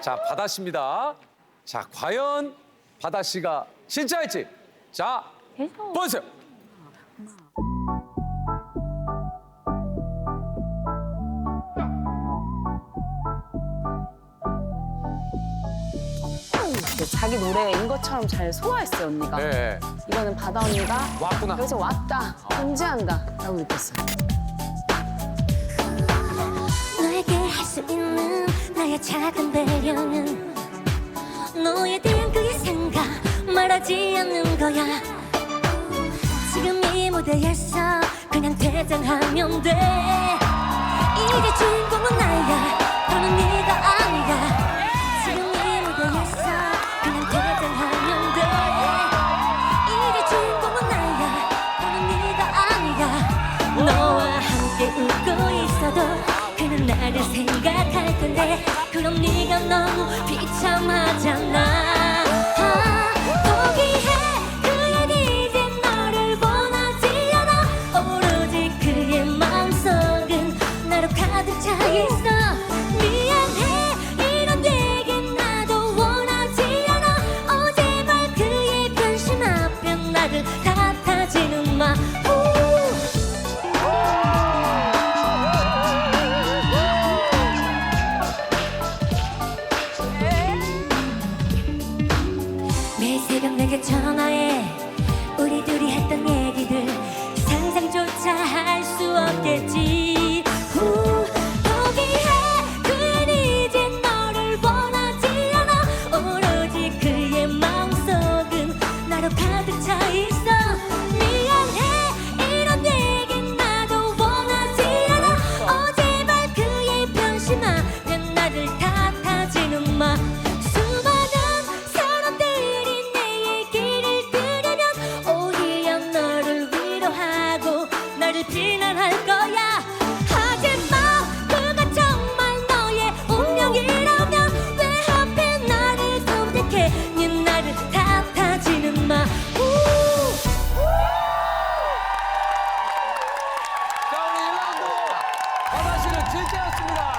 자, 바다 씨입니다. 자, 과연 바다 씨가 진짜일지. 자, 보세요. 자기 노래인 것처럼 잘 소화했어요 언니가. 네. 이거는 바다 언니가 왔구나. 여기서 왔다, 존재한다라고 느꼈어요. 나의 작은 배려는 너에 대한 그의 생각 말하지 않는 거야. 지금 이 무대에서 그냥 대장하면 돼. 이제 주인공은 나야 너는 네가 아니야. 지금 이 무대에서 그냥 대장하면 돼. 이제 주인공은 나야 너는 네가 아니야. 너와 함께 웃고 있어도 그는 나를 생각 그럼 네가 너무 비참하잖아. 매일 새벽 내게 전화해. 우리 둘이 했던 일. 비난할 거야. 하지마. 그가 정말 너의 운명이라면 왜 하필 나를 선택해? 네 나를 탓하지는 마. 진짜였습니다.